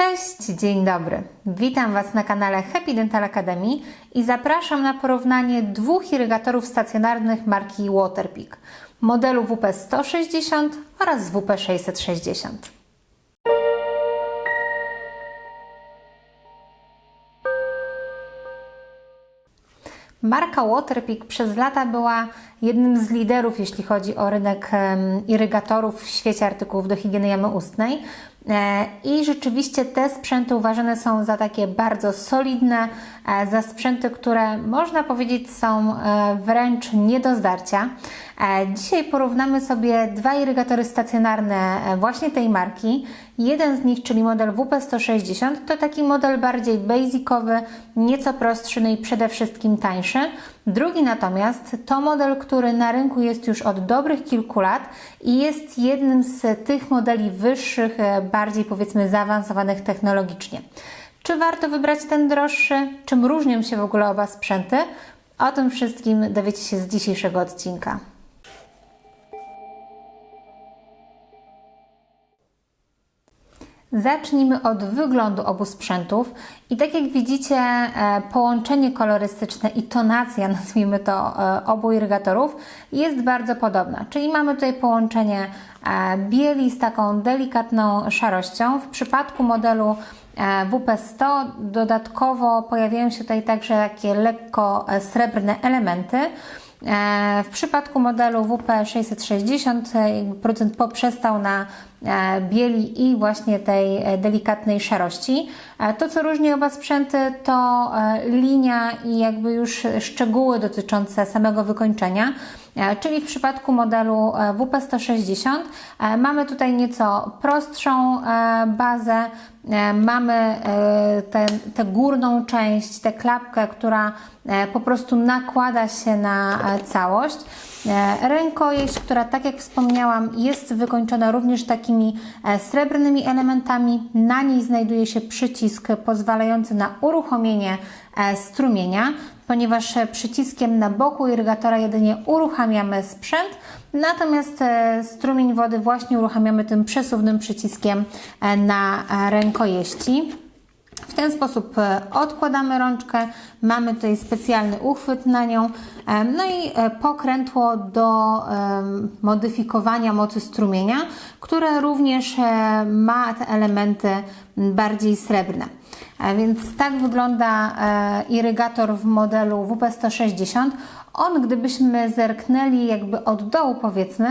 Cześć, dzień dobry. Witam Was na kanale Happy Dental Academy i zapraszam na porównanie dwóch irygatorów stacjonarnych marki Waterpik, modelu WP160 oraz WP660. Marka Waterpik przez lata była jednym z liderów, jeśli chodzi o rynek irygatorów w świecie artykułów do higieny jamy ustnej. E, I rzeczywiście te sprzęty uważane są za takie bardzo solidne, e, za sprzęty, które można powiedzieć są e, wręcz nie do zdarcia. Dzisiaj porównamy sobie dwa irygatory stacjonarne właśnie tej marki. Jeden z nich, czyli model WP160, to taki model bardziej basicowy, nieco prostszy, no i przede wszystkim tańszy. Drugi natomiast to model, który na rynku jest już od dobrych kilku lat i jest jednym z tych modeli wyższych, e, bardziej powiedzmy zaawansowanych technologicznie. Czy warto wybrać ten droższy? Czym różnią się w ogóle oba sprzęty? O tym wszystkim dowiecie się z dzisiejszego odcinka. Zacznijmy od wyglądu obu sprzętów. I tak jak widzicie, e, połączenie kolorystyczne i tonacja, nazwijmy to, e, obu irygatorów jest bardzo podobna. Czyli mamy tutaj połączenie e, bieli z taką delikatną szarością. W przypadku modelu e, WP100 dodatkowo pojawiają się tutaj także takie lekko srebrne elementy. E, W przypadku modelu WP660 e, producent poprzestał na e, bieli i właśnie tej delikatnej szarości. To, co różni oba sprzęty, to linia i jakby już szczegóły dotyczące samego wykończenia. E, Czyli w przypadku modelu e, WP160 e, mamy tutaj nieco prostszą bazę, mamy tę górną część, tę klapkę, która po prostu nakłada się na całość. Rękojeść, która tak jak wspomniałam jest wykończona również takimi srebrnymi elementami. Na niej znajduje się przycisk pozwalający na uruchomienie strumienia, ponieważ przyciskiem na boku irygatora jedynie uruchamiamy sprzęt, natomiast e, strumień wody właśnie uruchamiamy tym przesuwnym przyciskiem e, na e, rękojeści. W ten sposób odkładamy rączkę, mamy tutaj specjalny uchwyt na nią, no i pokrętło do modyfikowania mocy strumienia, które również ma te elementy bardziej srebrne. E, Więc tak wygląda e, irygator w modelu WP160. On, gdybyśmy zerknęli jakby od dołu powiedzmy,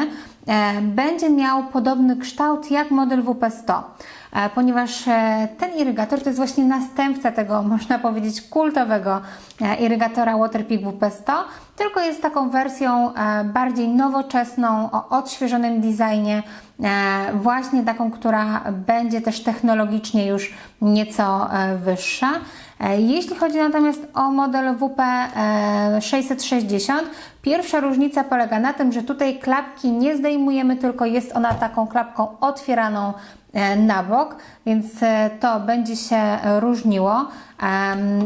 e, będzie miał podobny kształt jak model WP100, e, ponieważ e, ten irygator to jest właśnie następca tego, można powiedzieć, kultowego e, irygatora Waterpik WP100, tylko jest taką wersją e, bardziej nowoczesną, o odświeżonym designie, e, właśnie taką, która będzie też technologicznie już nieco e, wyższa. E, Jeśli chodzi natomiast o model WP660, pierwsza różnica polega na tym, że tutaj klapki nie zdejmujemy, tylko jest ona taką klapką otwieraną e, na bok, więc e, to będzie się różniło.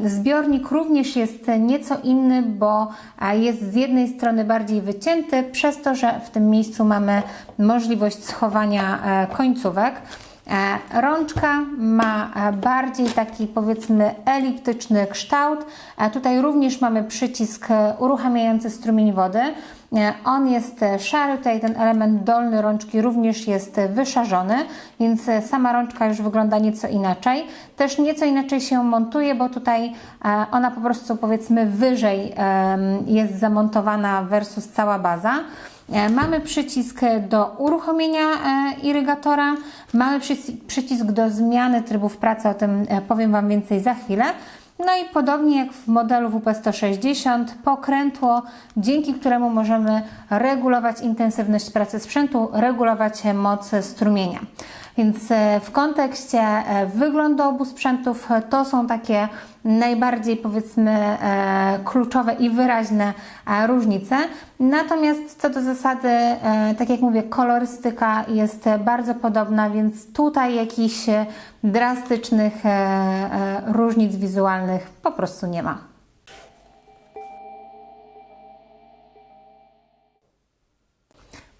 Zbiornik również jest nieco inny, bo e, jest z jednej strony bardziej wycięty, przez to, że w tym miejscu mamy możliwość schowania e, końcówek. E, Rączka ma e, bardziej taki powiedzmy eliptyczny kształt. E, Tutaj również mamy przycisk uruchamiający strumień wody. On jest szary, tutaj ten element dolny rączki również jest wyszarzony, więc sama rączka już wygląda nieco inaczej. Też nieco inaczej się montuje, bo tutaj ona po prostu powiedzmy wyżej jest zamontowana versus cała baza. E, Mamy przycisk do uruchomienia e, irygatora, mamy przyci- przycisk do zmiany trybów pracy, o tym e, powiem Wam więcej za chwilę. No i podobnie jak w modelu WP160, pokrętło, dzięki któremu możemy regulować intensywność pracy sprzętu, regulować moc strumienia. Więc e, w kontekście e, wyglądu obu sprzętów e, to są takie najbardziej powiedzmy kluczowe i wyraźne różnice. Natomiast co do zasady, tak jak mówię, kolorystyka jest bardzo podobna, więc tutaj jakichś drastycznych różnic wizualnych po prostu nie ma.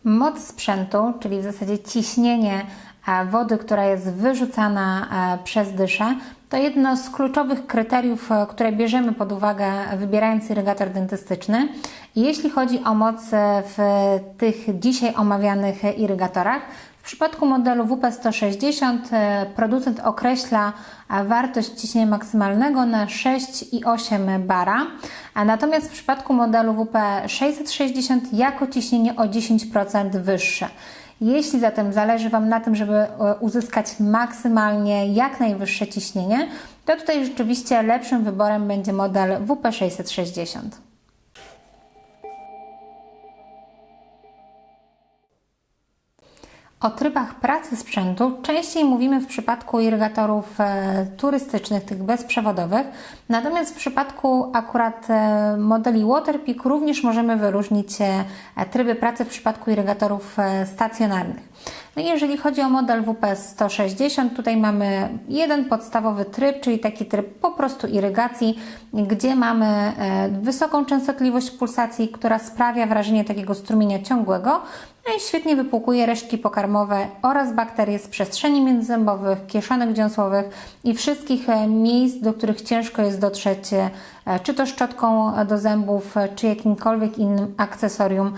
Moc sprzętu, czyli w zasadzie ciśnienie wody, która jest wyrzucana e, przez dyszę, to jedno z kluczowych kryteriów, e, które bierzemy pod uwagę wybierając irygator dentystyczny. Jeśli chodzi o moc e, w tych dzisiaj omawianych e, irygatorach, w przypadku modelu WP160 e, producent określa e, wartość ciśnienia maksymalnego na 6,8 bara, natomiast w przypadku modelu WP660 jako ciśnienie o 10% wyższe. Jeśli zatem zależy Wam na tym, żeby e, uzyskać maksymalnie jak najwyższe ciśnienie, to tutaj rzeczywiście lepszym wyborem będzie model WP660. O trybach pracy sprzętu częściej mówimy w przypadku irygatorów e, turystycznych, tych bezprzewodowych, natomiast w przypadku akurat e, modeli Waterpik również możemy wyróżnić e, tryby pracy w przypadku irygatorów stacjonarnych. No i jeżeli chodzi o model WP160, tutaj mamy jeden podstawowy tryb, czyli taki tryb po prostu irygacji, gdzie mamy wysoką częstotliwość pulsacji, która sprawia wrażenie takiego strumienia ciągłego, no i świetnie wypłukuje resztki pokarmowe oraz bakterie z przestrzeni międzyzębowych, kieszonek dziąsłowych i wszystkich e, miejsc, do których ciężko jest dotrzeć, e, czy to szczotką do zębów, e, czy jakimkolwiek innym akcesorium,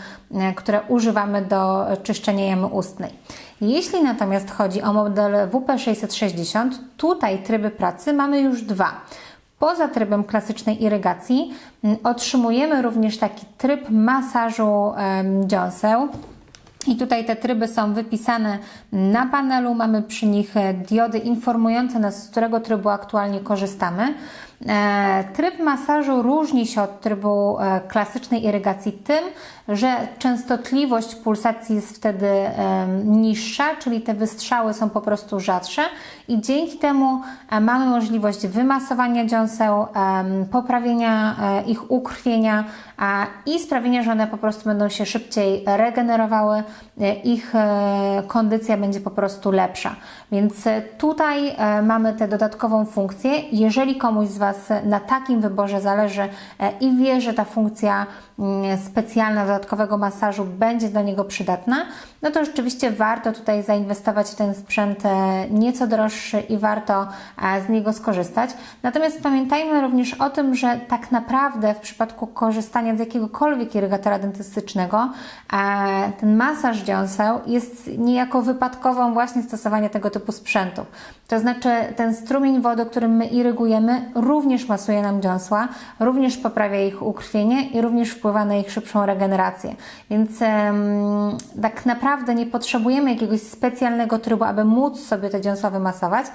które używamy do czyszczenia jamy ustnej. Jeśli natomiast chodzi o model WP660, tutaj tryby pracy mamy już dwa. Poza trybem klasycznej irygacji otrzymujemy również taki tryb masażu dziąseł. I tutaj te tryby są wypisane na panelu. Mamy przy nich diody informujące nas, z którego trybu aktualnie korzystamy. E, Tryb masażu różni się od trybu e, klasycznej irygacji tym, że częstotliwość pulsacji jest wtedy niższa, czyli te wystrzały są po prostu rzadsze i dzięki temu e, mamy możliwość wymasowania dziąseł, poprawienia ich ukrwienia i sprawienia, że one po prostu będą się szybciej regenerowały, ich kondycja będzie po prostu lepsza. Więc e, tutaj e, mamy tę dodatkową funkcję. Jeżeli komuś z Was na takim wyborze zależy e, i wie, że ta funkcja mm, specjalna dodatkowego masażu będzie dla niego przydatna, no to rzeczywiście warto tutaj zainwestować w ten sprzęt nieco droższy i warto z niego skorzystać. Natomiast pamiętajmy również o tym, że tak naprawdę w przypadku korzystania z jakiegokolwiek irygatora dentystycznego, ten masaż dziąseł jest niejako wypadkową właśnie stosowania tego typu sprzętów. To znaczy ten strumień wody, którym my irygujemy, również masuje nam dziąsła, również poprawia ich ukrwienie i również wpływa na ich szybszą regenerację. Więc em, tak naprawdę nie potrzebujemy jakiegoś specjalnego trybu, aby móc sobie te dziąsła wymasować,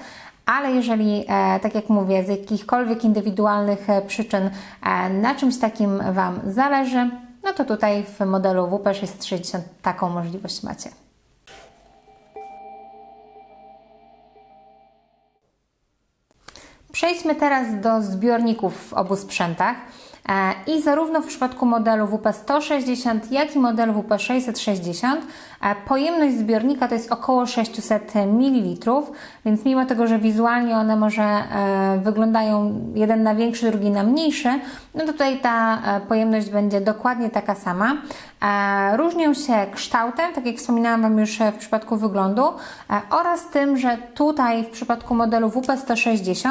ale jeżeli, e, tak jak mówię, z jakichkolwiek indywidualnych e, przyczyn e, na czymś takim Wam zależy, no to tutaj w modelu WP660 taką możliwość macie. Przejdźmy teraz do zbiorników w obu sprzętach. E, I zarówno w przypadku modelu WP160, jak i modelu WP660 e, pojemność zbiornika to jest około 600 ml, więc mimo tego, że wizualnie one może e, wyglądają jeden na większy, drugi na mniejszy, no to tutaj ta pojemność będzie dokładnie taka sama. E, Różnią się kształtem, tak jak wspominałam Wam już e, w przypadku wyglądu, e, oraz tym, że tutaj w przypadku modelu WP160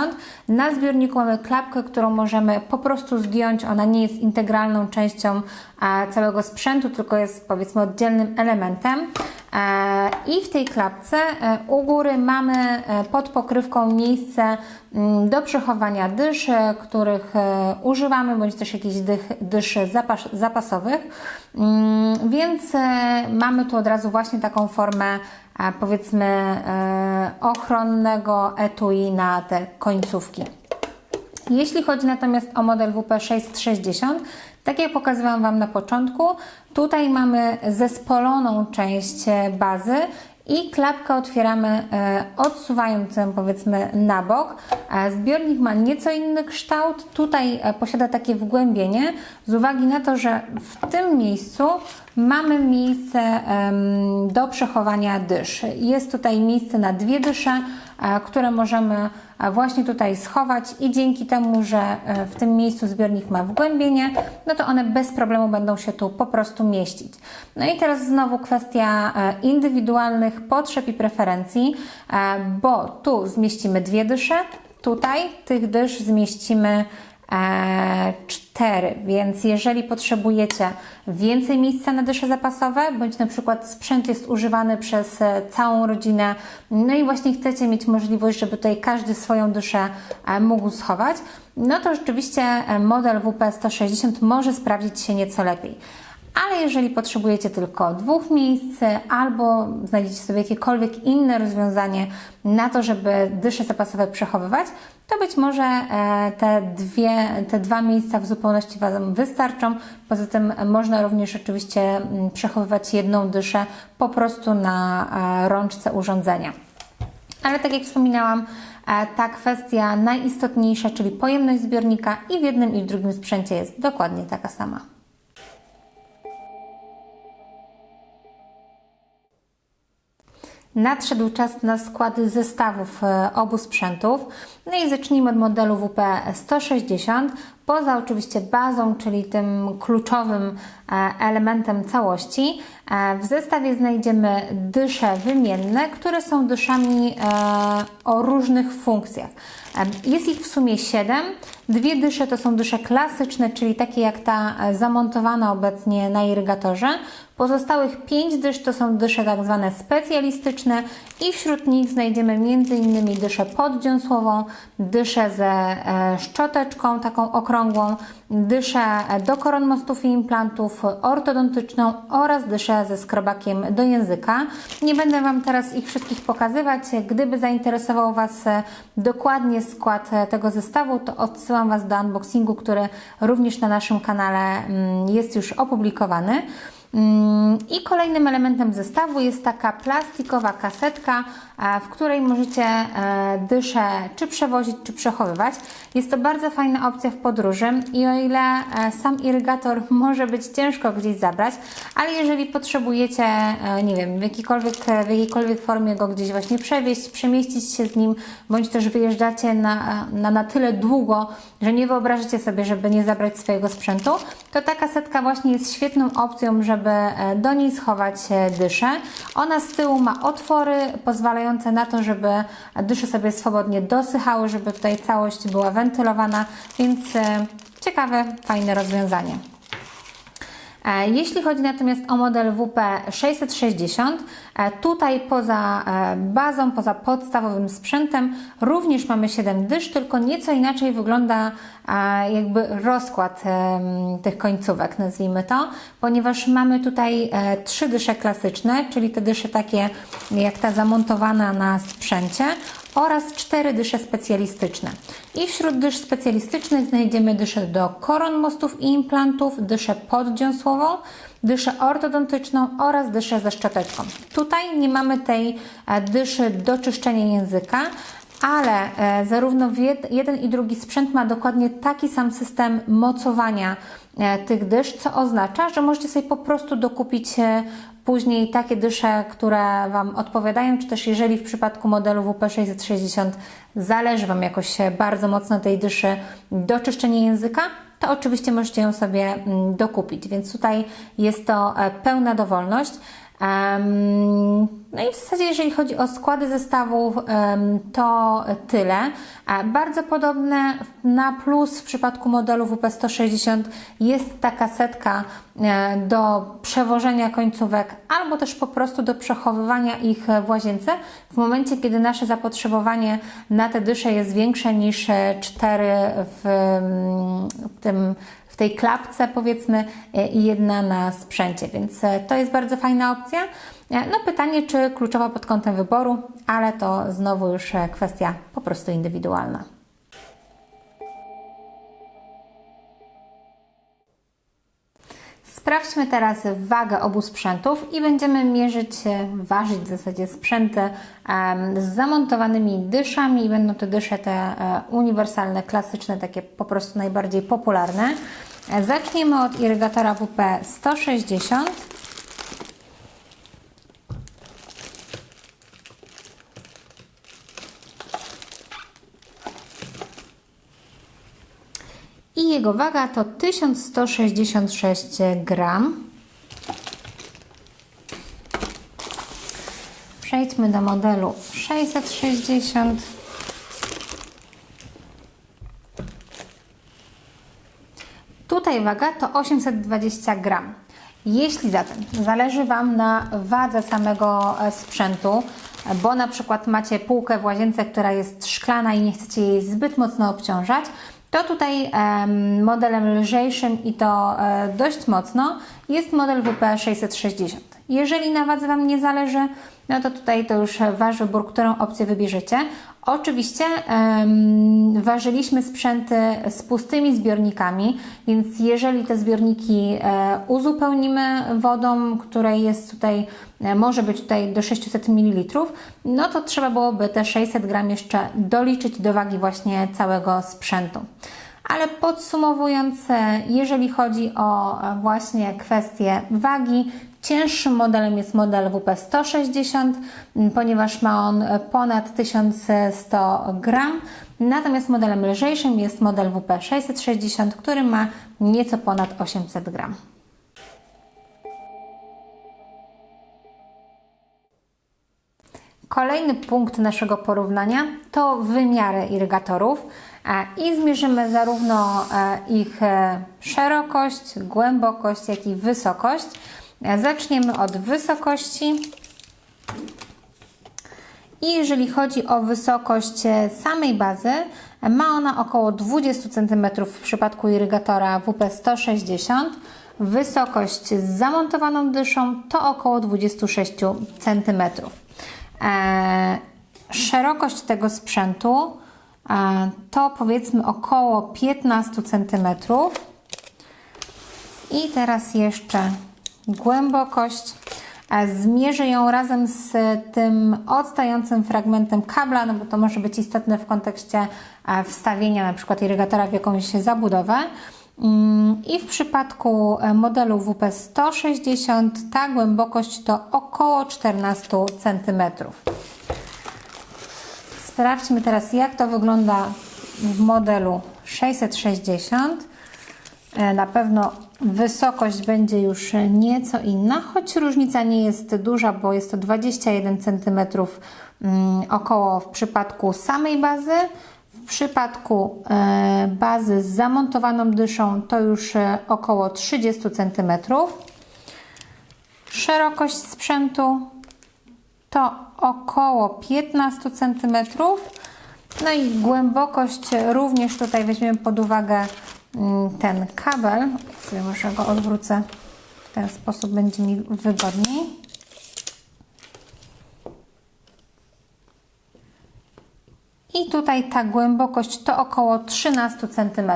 na zbiorniku mamy klapkę, którą możemy po prostu zdjąć. Ona nie jest integralną częścią całego sprzętu, tylko jest powiedzmy oddzielnym elementem. E, I w tej klapce e, u góry mamy e, pod pokrywką miejsce mm, do przechowania dyszy, których używamy, bądź też jakichś dyszy zapas, zapasowych. Mm, Więc mamy tu od razu właśnie taką formę powiedzmy ochronnego etui na te końcówki. Jeśli chodzi natomiast o model WP660, tak jak pokazywałam Wam na początku, tutaj mamy zespoloną część e, bazy i klapkę otwieramy e, odsuwając ją powiedzmy na bok. E, Zbiornik ma nieco inny kształt, tutaj posiada takie wgłębienie z uwagi na to, że w tym miejscu mamy miejsce do przechowania dysz. Jest tutaj miejsce na dwie dysze, które możemy e, właśnie tutaj schować i dzięki temu, że e, w tym miejscu zbiornik ma wgłębienie, no to one bez problemu będą się tu po prostu mieścić. No i teraz znowu kwestia e, indywidualnych potrzeb i preferencji, e, bo tu zmieścimy dwie dysze, tutaj tych dysz zmieścimy e, cztery, więc jeżeli potrzebujecie więcej miejsca na dysze zapasowe, bądź na przykład sprzęt jest używany przez e, całą rodzinę, no i właśnie chcecie mieć możliwość, żeby tutaj każdy swoją dyszę e, mógł schować, no to rzeczywiście e, model WP160 może sprawdzić się nieco lepiej. Ale jeżeli potrzebujecie tylko dwóch miejsc, albo znajdziecie sobie jakiekolwiek inne rozwiązanie na to, żeby dysze zapasowe przechowywać, to być może e, te, dwie, te dwa miejsca w zupełności Wam wystarczą. Poza tym można również oczywiście mm, przechowywać jedną dyszę po prostu na e, rączce urządzenia. Ale tak jak wspominałam, e, ta kwestia najistotniejsza, czyli pojemność zbiornika i w jednym i w drugim sprzęcie jest dokładnie taka sama. Nadszedł czas na składy zestawów e, obu sprzętów. No i zacznijmy od modelu WP160. Poza oczywiście bazą, czyli tym kluczowym e, elementem całości, e, w zestawie znajdziemy dysze wymienne, które są dyszami o różnych funkcjach. Jest ich w sumie 7. Dwie dysze to są dysze klasyczne, czyli takie jak ta zamontowana obecnie na irygatorze. Pozostałych 5 dysz to są dysze tak zwane specjalistyczne i wśród nich znajdziemy m.in. dyszę poddziąsłową, dyszę ze e, szczoteczką taką okrągłą, dyszę do koron mostów i implantów, ortodontyczną oraz dyszę ze skrobakiem do języka. Nie będę Wam teraz ich wszystkich pokazywać. Gdyby zainteresował Was dokładnie skład tego zestawu, to odsyłam Was do unboxingu, który również na naszym kanale mm, jest już opublikowany. I kolejnym elementem zestawu jest taka plastikowa kasetka, w której możecie e, dyszę czy przewozić, czy przechowywać. Jest to bardzo fajna opcja w podróży i o ile e, sam irygator może być ciężko gdzieś zabrać, ale jeżeli potrzebujecie, e, nie wiem, w, jakiejkolwiek, w jakiejkolwiek formie go gdzieś właśnie przewieźć, przemieścić się z nim, bądź też wyjeżdżacie na, na, na tyle długo, że nie wyobrażacie sobie, żeby nie zabrać swojego sprzętu, to ta kasetka właśnie jest świetną opcją, żeby do niej schować dyszę. Ona z tyłu ma otwory pozwalające na to, żeby dysze sobie swobodnie dosychały, żeby tutaj całość była wentylowana, więc e, ciekawe, fajne rozwiązanie. E, jeśli chodzi natomiast o model WP660, e, tutaj poza bazą, poza podstawowym sprzętem również mamy 7 dysz, tylko nieco inaczej wygląda jakby rozkład tych końcówek, nazwijmy to, ponieważ mamy tutaj trzy dysze klasyczne, czyli te dysze takie jak ta zamontowana na sprzęcie oraz cztery dysze specjalistyczne. I wśród dysz specjalistycznych znajdziemy dyszę do koron mostów i implantów, dyszę poddziąsłową, dyszę ortodontyczną oraz dyszę ze szczoteczką. Tutaj nie mamy tej dyszy do czyszczenia języka, ale e, zarówno jeden i drugi sprzęt ma dokładnie taki sam system mocowania e, tych dysz, co oznacza, że możecie sobie po prostu dokupić e, później takie dysze, które Wam odpowiadają, czy też jeżeli w przypadku modelu WP660 zależy Wam jakoś bardzo mocno tej dyszy do czyszczenia języka, to oczywiście możecie ją sobie mm, dokupić, więc tutaj jest to pełna dowolność. No i w zasadzie, jeżeli chodzi o składy zestawów, to tyle. Bardzo podobne na plus w przypadku modelu WP160 jest taka setka e, do przewożenia końcówek albo też po prostu do przechowywania ich w łazience w momencie, kiedy nasze zapotrzebowanie na te dysze jest większe niż 4 w tym tej klapce powiedzmy e, i jedna na sprzęcie, więc e, to jest bardzo fajna opcja. E, no pytanie, czy kluczowa pod kątem wyboru, ale to znowu już kwestia po prostu indywidualna. Sprawdźmy teraz wagę obu sprzętów i będziemy mierzyć, ważyć w zasadzie sprzęty z zamontowanymi dyszami. Będą to dysze te uniwersalne, klasyczne, takie po prostu najbardziej popularne. Zaczniemy od irygatora WP 160. I jego waga to 1166 gram. Przejdźmy do modelu 660. Tutaj waga to 820 gram. Jeśli zatem zależy Wam na wadze samego e, sprzętu, bo na przykład macie półkę w łazience, która jest szklana i nie chcecie jej zbyt mocno obciążać, to tutaj em, modelem lżejszym i to e, dość mocno jest model WP 660. Jeżeli na wadze Wam nie zależy, no to tutaj to już Wasz wybór, którą opcję wybierzecie. Oczywiście em, ważyliśmy sprzęty z pustymi zbiornikami, więc jeżeli te zbiorniki e, uzupełnimy wodą, której jest tutaj, e, może być tutaj do 600 ml, no to trzeba byłoby te 600 gram jeszcze doliczyć do wagi właśnie całego sprzętu. Ale podsumowując, e, jeżeli chodzi o e, właśnie kwestię wagi, cięższym modelem jest model WP160, m, ponieważ ma on ponad 1100 gram. Natomiast modelem lżejszym jest model WP660, który ma nieco ponad 800 gram. Kolejny punkt naszego porównania to wymiary irygatorów e, i zmierzymy zarówno e, ich e, szerokość, głębokość, jak i wysokość. E, Zaczniemy od wysokości. I jeżeli chodzi o wysokość e, samej bazy, e, ma ona około 20 cm w przypadku irygatora WP160. Wysokość z zamontowaną dyszą to około 26 cm. E, szerokość tego sprzętu e, to powiedzmy około 15 cm. I teraz jeszcze głębokość. A Zmierzę ją razem z tym odstającym fragmentem kabla, no bo to może być istotne w kontekście e, wstawienia na przykład irygatora w jakąś zabudowę. Mm, I w przypadku e, modelu WP160 ta głębokość to około 14 cm. Sprawdźmy teraz, jak to wygląda w modelu 660. E, Na pewno wysokość będzie już nieco inna, choć różnica nie jest duża, bo jest to 21 cm mm, około w przypadku samej bazy. W przypadku e, bazy z zamontowaną dyszą to już e, około 30 cm. Szerokość sprzętu to około 15 cm. No i głębokość również tutaj weźmiemy pod uwagę ten kabel. Sobie może go odwrócę. W ten sposób będzie mi wygodniej. I tutaj ta głębokość to około 13 cm.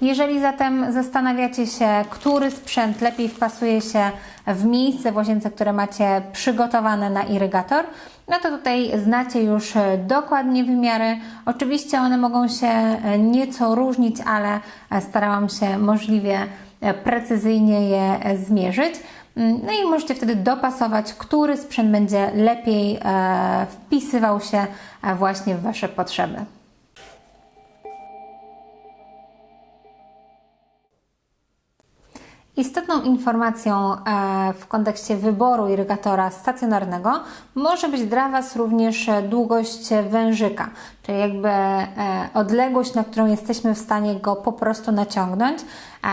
Jeżeli zatem zastanawiacie się, który sprzęt lepiej wpasuje się w miejsce w łazience, które macie przygotowane na irygator, no to tutaj znacie już dokładnie wymiary. Oczywiście one mogą się nieco różnić, ale starałam się możliwie precyzyjnie je zmierzyć. No i możecie wtedy dopasować, który sprzęt będzie lepiej e, wpisywał się e, właśnie w Wasze potrzeby. Istotną informacją e, w kontekście wyboru irygatora stacjonarnego może być dla Was również e, długość wężyka, czyli jakby e, odległość, na którą jesteśmy w stanie go po prostu naciągnąć.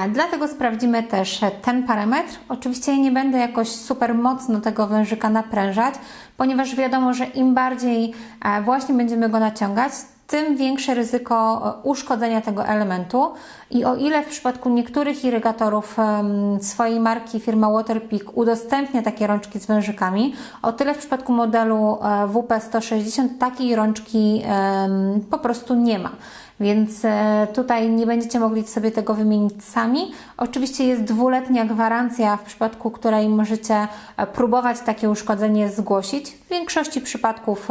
Dlatego sprawdzimy też ten parametr. Oczywiście nie będę jakoś super mocno tego wężyka naprężać, ponieważ wiadomo, że im bardziej właśnie będziemy go naciągać, tym większe ryzyko uszkodzenia tego elementu. I o ile w przypadku niektórych irygatorów swojej marki firma Waterpik udostępnia takie rączki z wężykami, o tyle w przypadku modelu e, WP160 takiej rączki po prostu nie ma. Więc e, tutaj nie będziecie mogli sobie tego wymienić sami. Oczywiście jest dwuletnia gwarancja, w przypadku której możecie e, próbować takie uszkodzenie zgłosić. W większości przypadków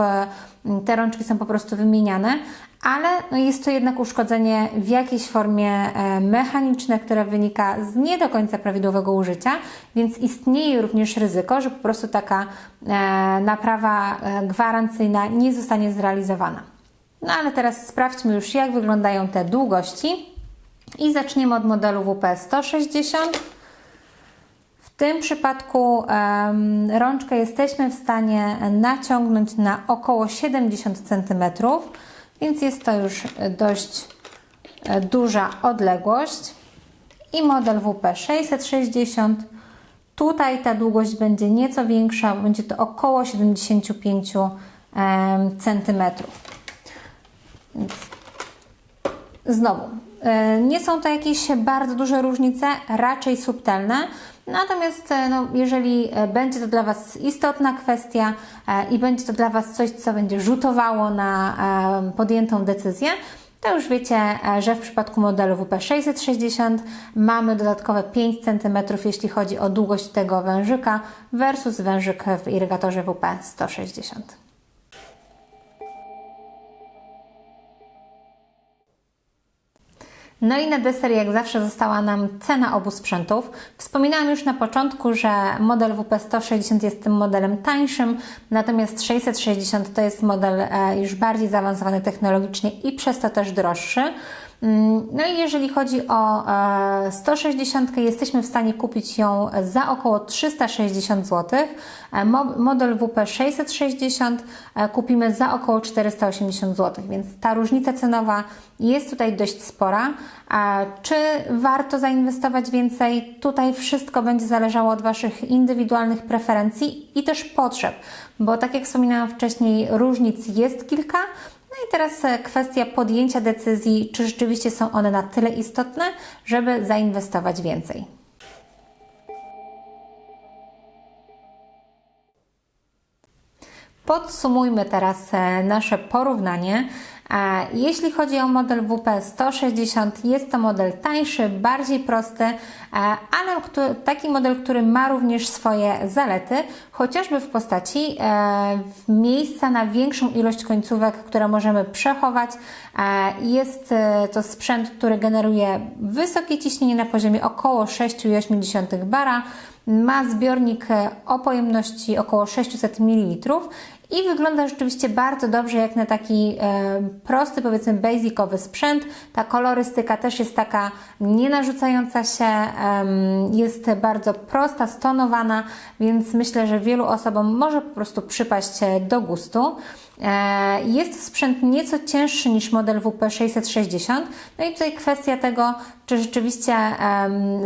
te rączki są po prostu wymieniane, ale no jest to jednak uszkodzenie w jakiejś formie mechaniczne, które wynika z nie do końca prawidłowego użycia, więc istnieje również ryzyko, że po prostu taka naprawa gwarancyjna nie zostanie zrealizowana. No ale teraz sprawdźmy już, jak wyglądają te długości. I zaczniemy od modelu WP 160. Tym przypadku rączkę jesteśmy w stanie naciągnąć na około 70 cm, więc jest to już dość e, duża odległość. I model WP 660. Tutaj ta długość będzie nieco większa, będzie to około 75 em, cm. Znowu, e, nie są to jakieś bardzo duże różnice, raczej subtelne. Natomiast e, no, jeżeli e, będzie to dla Was istotna kwestia e, i będzie to dla Was coś, co będzie rzutowało na podjętą decyzję, to już wiecie, że w przypadku modelu WP660 mamy dodatkowe 5 cm, jeśli chodzi o długość tego wężyka versus wężyk w irygatorze WP160. No i na deser jak zawsze została nam cena obu sprzętów. Wspominałam już na początku, że model WP160 jest tym modelem tańszym, natomiast 660 to jest model e, już bardziej zaawansowany technologicznie i przez to też droższy. Mm, No i jeżeli chodzi o e, 160, jesteśmy w stanie kupić ją za około 360 zł. E, mo- Model WP 660 e, kupimy za około 480 zł, więc ta różnica cenowa jest tutaj dość spora. Czy warto zainwestować więcej? Tutaj wszystko będzie zależało od Waszych indywidualnych preferencji i też potrzeb, bo tak jak wspominałam wcześniej, różnic jest kilka. No i teraz e, kwestia podjęcia decyzji, czy rzeczywiście są one na tyle istotne, żeby zainwestować więcej. Podsumujmy teraz e, nasze porównanie. Jeśli chodzi o model WP 160, jest to model tańszy, bardziej prosty, e, ale taki model, który ma również swoje zalety, chociażby w postaci e, miejsca na większą ilość końcówek, które możemy przechować. E, Jest to sprzęt, który generuje wysokie ciśnienie na poziomie około 6,8 bara. Ma zbiornik o pojemności około 600 ml i wygląda rzeczywiście bardzo dobrze jak na taki e, prosty, powiedzmy basicowy sprzęt. Ta kolorystyka też jest taka nie narzucająca się, jest bardzo prosta, stonowana, więc myślę, że wielu osobom może po prostu przypaść e, do gustu. E, Jest to sprzęt nieco cięższy niż model WP660. No i tutaj kwestia tego, czy rzeczywiście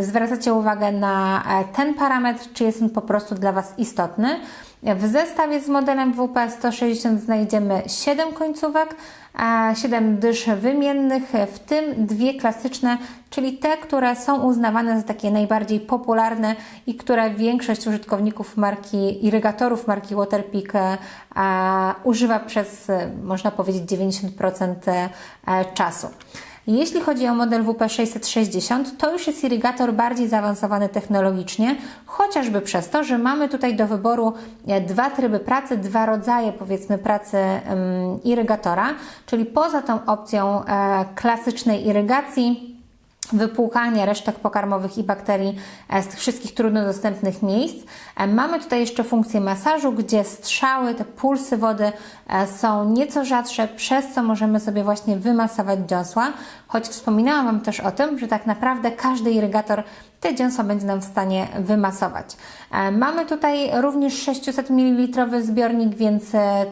zwracacie uwagę na ten parametr, czy jest on po prostu dla Was istotny. W zestawie z modelem WP160 znajdziemy 7 końcówek, a 7 dysz wymiennych, w tym dwie klasyczne, czyli te, które są uznawane za takie najbardziej popularne i które większość użytkowników marki, irygatorów marki Waterpik e, używa przez, e, można powiedzieć, 90% e, czasu. Jeśli chodzi o model WP660, to już jest irygator bardziej zaawansowany technologicznie, chociażby przez to, że mamy tutaj do wyboru e, dwa tryby pracy, dwa rodzaje powiedzmy pracy irygatora, czyli poza tą opcją e, klasycznej irygacji, wypłukania resztek pokarmowych i bakterii e, z tych wszystkich trudno dostępnych miejsc. E, Mamy tutaj jeszcze funkcję masażu, gdzie strzały, te pulsy wody e, są nieco rzadsze, przez co możemy sobie właśnie wymasować dziąsła. Choć wspominałam Wam też o tym, że tak naprawdę każdy irygator te dziąsła będzie nam w stanie wymasować. Mamy tutaj również 600 ml zbiornik, więc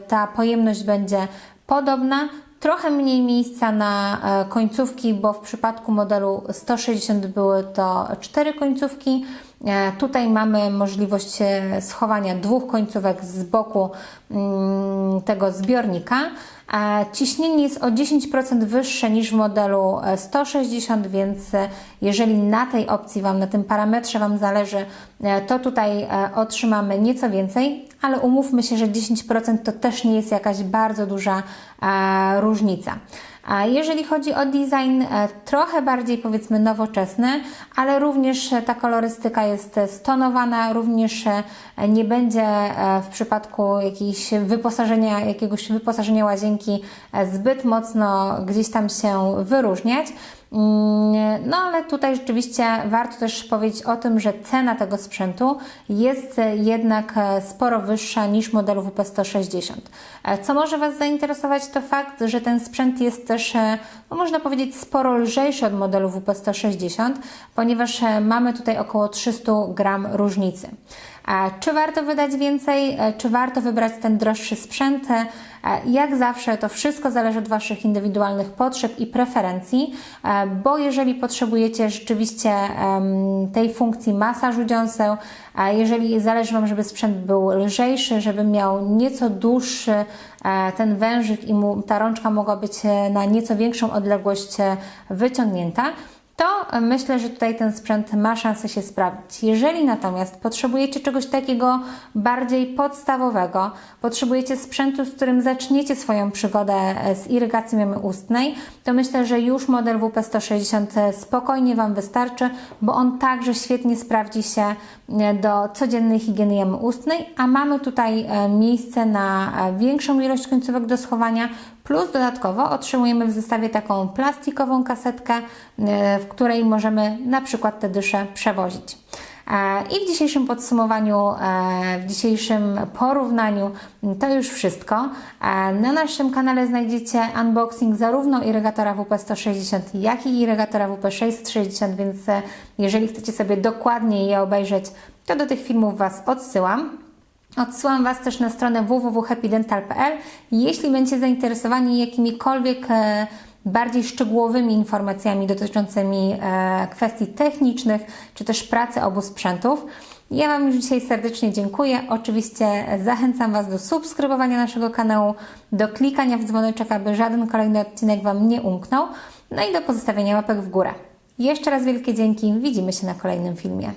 ta pojemność będzie podobna. Trochę mniej miejsca na e, końcówki, bo w przypadku modelu 160 były to cztery końcówki. E, Tutaj mamy możliwość e, schowania dwóch końcówek z boku mm, tego zbiornika. E, Ciśnienie jest o 10% wyższe niż w modelu e, 160, więc jeżeli na tej opcji Wam, na tym parametrze Wam zależy, to tutaj otrzymamy nieco więcej, ale umówmy się, że 10% to też nie jest jakaś bardzo duża różnica. A jeżeli chodzi o design, e, trochę bardziej powiedzmy nowoczesny, ale również e, ta kolorystyka jest e, stonowana, również nie będzie w przypadku jakiejś wyposażenia, jakiegoś wyposażenia łazienki zbyt mocno gdzieś tam się wyróżniać. Mm, No ale tutaj rzeczywiście warto też powiedzieć o tym, że cena tego sprzętu jest jednak sporo wyższa niż modelu WP160. E, Co może Was zainteresować to fakt, że ten sprzęt jest też, e, no można powiedzieć, sporo lżejszy od modelu WP160, ponieważ e, mamy tutaj około 300 gram różnicy. Czy warto wydać więcej, czy warto wybrać ten droższy sprzęt? E, Jak zawsze to wszystko zależy od Waszych indywidualnych potrzeb i preferencji, e, bo jeżeli potrzebujecie rzeczywiście tej funkcji masażu dziąseł, a jeżeli zależy Wam, żeby sprzęt był lżejszy, żeby miał nieco dłuższy e, ten wężyk i mu, ta rączka mogła być e, na nieco większą odległość e, wyciągnięta, to myślę, że tutaj ten sprzęt ma szansę się sprawdzić. Jeżeli natomiast potrzebujecie czegoś takiego bardziej podstawowego, potrzebujecie sprzętu, z którym zaczniecie swoją przygodę e, z irygacją jamy ustnej, to myślę, że już model WP160 spokojnie Wam wystarczy, bo on także świetnie sprawdzi się e, do codziennej higieny jamy ustnej, a mamy tutaj e, miejsce na e, większą ilość końcówek do schowania, Plus dodatkowo otrzymujemy w zestawie taką plastikową kasetkę, e, w której możemy na przykład te dysze przewozić. E, I w dzisiejszym podsumowaniu, e, w dzisiejszym porównaniu to już wszystko. Na naszym kanale znajdziecie unboxing zarówno irygatora WP160, jak i irygatora WP660, więc jeżeli chcecie sobie dokładnie je obejrzeć, to do tych filmów Was odsyłam. Odsyłam Was też na stronę www.happydental.pl. Jeśli będziecie zainteresowani jakimikolwiek e, bardziej szczegółowymi informacjami dotyczącymi e, kwestii technicznych, czy też pracy obu sprzętów, ja Wam już dzisiaj serdecznie dziękuję. Oczywiście zachęcam Was do subskrybowania naszego kanału, do klikania w dzwoneczek, aby żaden kolejny odcinek Wam nie umknął, no i do pozostawienia łapek w górę. Jeszcze raz wielkie dzięki. Widzimy się na kolejnym filmie.